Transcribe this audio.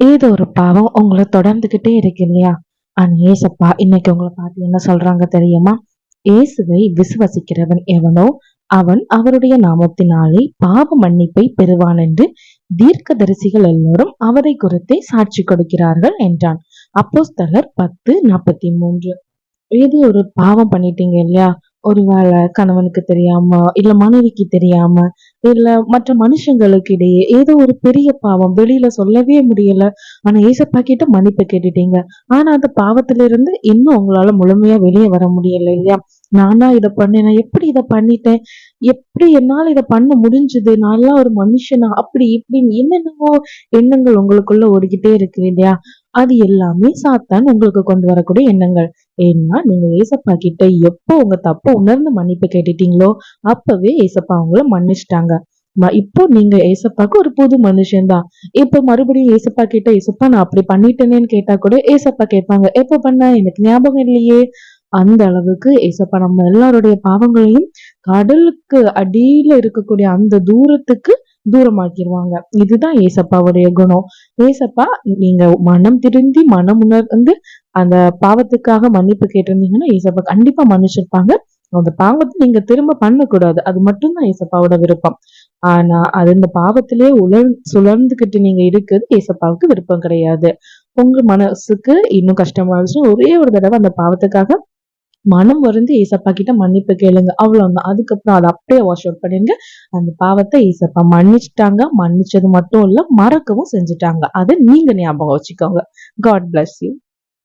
ஏதோ ஒரு பாவம் உங்களை தொடர்ந்துகிட்டே இருக்கு இல்லையா? ஆனா ஏசப்பா இன்னைக்கு உங்களை பார்த்து என்ன சொல்றாங்க தெரியுமா? இயேசுவை விசுவசிக்கிறவன் எவனோ அவன் அவருடைய நாமத்தினாலே பாவ மன்னிப்பை பெறுவான் என்று தீர்க்க தரிசிகள் எல்லோரும் அவரை குறித்தே சாட்சி கொடுக்கிறார்கள் என்றான். அப்போஸ்தலர் பத்து நாற்பத்தி மூன்று. ஏதோ ஒரு பாவம் பண்ணிட்டீங்க இல்லையா? ஒருவேளை கணவனுக்கு தெரியாம இல்ல மனைவிக்கு தெரியாம இல்ல மற்ற மனுஷங்களுக்கு இடையே ஏதோ ஒரு பெரிய பாவம் வெளியில சொல்லவே முடியல. ஆனா ஏசப்பா கிட்ட மன்னிப்பு கேட்டுட்டீங்க. ஆனா அந்த பாவத்துல இருந்து இன்னும் உங்களால முழுமையா வெளியே வர முடியல இல்லையா? நானா இதை பண்ணேன். எப்படி இதை பண்ணிட்டேன்? எப்படி என்னால இதை பண்ண முடிஞ்சது? நல்லா ஒரு மனுஷனா? அப்படி இப்படின்னு என்னென்னவோ எண்ணங்கள் உங்களுக்குள்ள ஓடிக்கிட்டே இருக்கு இல்லையா? அது எல்லாமே சாத்தான் உங்களுக்கு கொண்டு வரக்கூடிய எண்ணங்கள். ஏன்னா நீங்க ஏசப்பா கிட்ட எப்போ உங்க தப்பை உணர்ந்து மன்னிப்பு கேட்டுட்டீங்களோ அப்பவே ஏசப்பா அவங்கள மன்னிச்சிட்டாங்க. இப்போ நீங்க ஏசப்பாக்கு ஒரு புது மனுஷன் தான் இப்ப மறுபடியும் ஏசப்பா கிட்ட ஏசப்பா நான் அப்படி பண்ணிட்டேனேன்னு கேட்டா கூட ஏசப்பா கேட்பாங்க எப்ப பண்ண? எனக்கு ஞாபகம் இல்லையே. அந்த அளவுக்கு ஏசப்பா நம்ம எல்லாருடைய பாவங்களையும் கடலுக்கு அடியில இருக்கக்கூடிய அந்த தூரத்துக்கு தூரமாக்கிடுவாங்க இதுதான் ஏசப்பாவுடைய குணம். ஏசப்பா நீங்க மனம் திருந்தி மனம் உணர்ந்து அந்த பாவத்துக்காக மன்னிப்பு கேட்டிருந்தீங்கன்னா ஏசப்பா கண்டிப்பா மன்னிச்சிருப்பாங்க. அந்த பாவத்தை நீங்க திரும்ப பண்ணக்கூடாது. அது மட்டும்தான் ஏசப்பாவோட விருப்பம். ஆனா அது இந்த பாவத்திலே உலர் சுழர்ந்துகிட்டு நீங்க இருக்குது ஏசப்பாவுக்கு விருப்பம் கிடையாது. உங்க மனசுக்கு இன்னும் கஷ்டமாச்சு ஒரே ஒரு தடவை அந்த பாவத்துக்காக மனம் வருந்து ஈசப்பா கிட்ட மன்னிப்பு கேளுங்க. அவ்வளவுதான். அதுக்கப்புறம் அதை அப்படியே வாஷ் அவுட் பண்ணிருங்க. அந்த பாவத்தை ஈசப்பா மன்னிச்சிட்டாங்க. மன்னிச்சது மட்டும் இல்ல மறக்கவும் செஞ்சுட்டாங்க. அதை நீங்க ஞாபகம் வச்சுக்கோங்க. God bless you